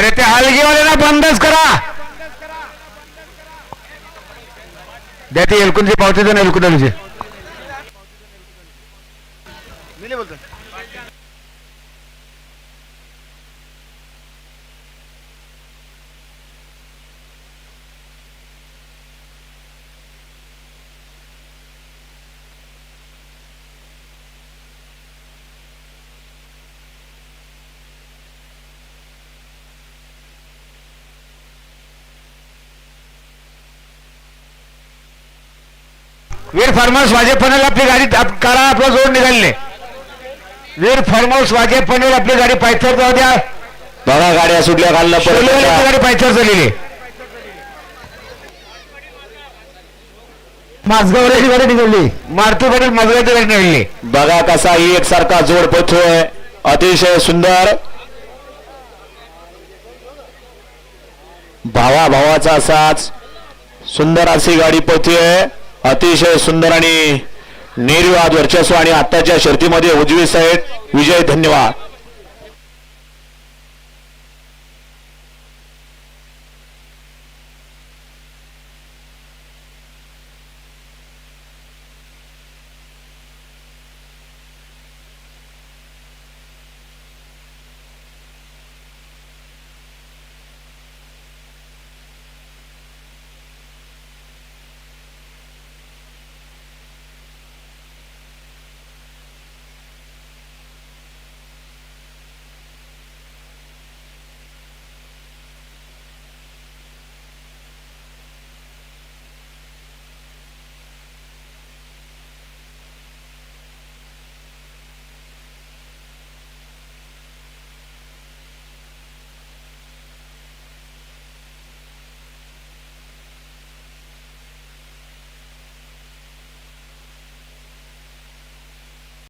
अरे ते हलगीवाल्यांना बंदच करा. द्या ती एलकुंची पावती देऊन एलकुंची वीर फार्मर्स वाजेपणेला आपली गाडी आप- करा आपला जोड निघाले वीर फार्मर्स वाजेपणेला आपली गाडी पायथर जाऊ द्या. बघा गाड्या सुटल्या सोलेवाली आपली गाडी पायथर चाललेली. माझगावची गाडी निघाली. मारुती पाटील मजगाची गाडी निघाली. बघा कसा ही एकसारखा जोड पोथोय अतिशय सुंदर. भावा भावाचा असाच सुंदर अशी गाडी पोथीय अतिशय सुंदर आणि निर्वाद वर्चस्व आणि आत्ताच्या शर्तीमध्ये उजवी साईड. विजय धन्यवाद.